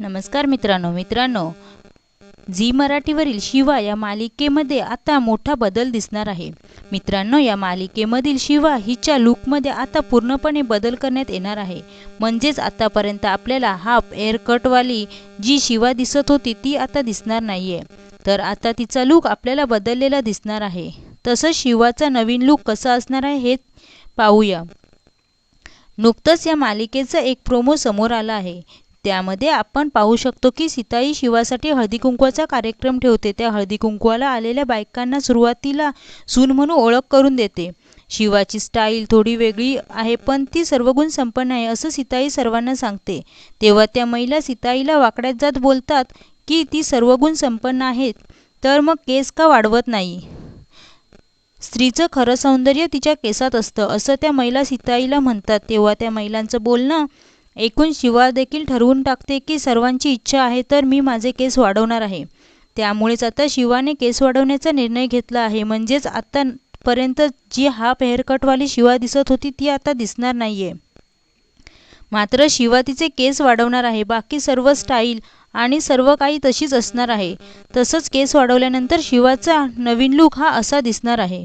नमस्कार मित्रांनो मित्रांनो. झी मराठीवरील शिवा या मालिकेमध्ये आता मोठा बदल दिसणार आहे. मित्रांनो या मालिकेमधील शिवा हिच्या लुकमध्ये आता पूर्णपणे बदल करण्यात येणार आहे. म्हणजेच आतापर्यंत आपल्याला हाफ एअरकटवाली जी शिवा दिसत होती ती आता दिसणार नाहीये. तर आता तिचा लूक आपल्याला बदललेला दिसणार आहे. तसंच शिवाचा नवीन लूक कसा असणार आहे हे पाहूया. नुकतंच या मालिकेचा एक प्रोमो समोर आला आहे. त्यामध्ये आपण पाहू शकतो की सीताई शिवासाठी हळदी कुंकवाचा कार्यक्रम ठेवते. त्या हळदी कुंकवाला आलेल्या बायकांना सुरुवातीला सून म्हणून ओळख करून देते. शिवाची स्टाईल थोडी वेगळी आहे पण ती सर्वगुण संपन्न आहे असं सीताई सर्वांना सांगते. तेव्हा त्या महिला सीताईला वाकड्यात जात बोलतात की ती सर्वगुण संपन्न आहेत तर मग केस का वाढवत नाही? स्त्रीचं खरं सौंदर्य तिच्या केसात असतं असं त्या महिला सीताईला म्हणतात. तेव्हा त्या महिलांचं बोलणं एकूण शिवा देखील ठरवून टाकते की सर्वांची इच्छा आहे तर मी माझे केस वाढवणार आहे. त्यामुळेच आता शिवाने केस वाढवण्याचा निर्णय घेतला आहे. म्हणजेच आत्तापर्यंत जी हाफ हेअरकटवाली शिवा दिसत होती ती आता दिसणार नाही आहे मात्र शिवा तिचे केस वाढवणार आहे. बाकी सर्व स्टाईल आणि सर्व काही तशीच असणार आहे. तसंच केस वाढवल्यानंतर शिवाचा नवीन लूक हा असा दिसणार आहे.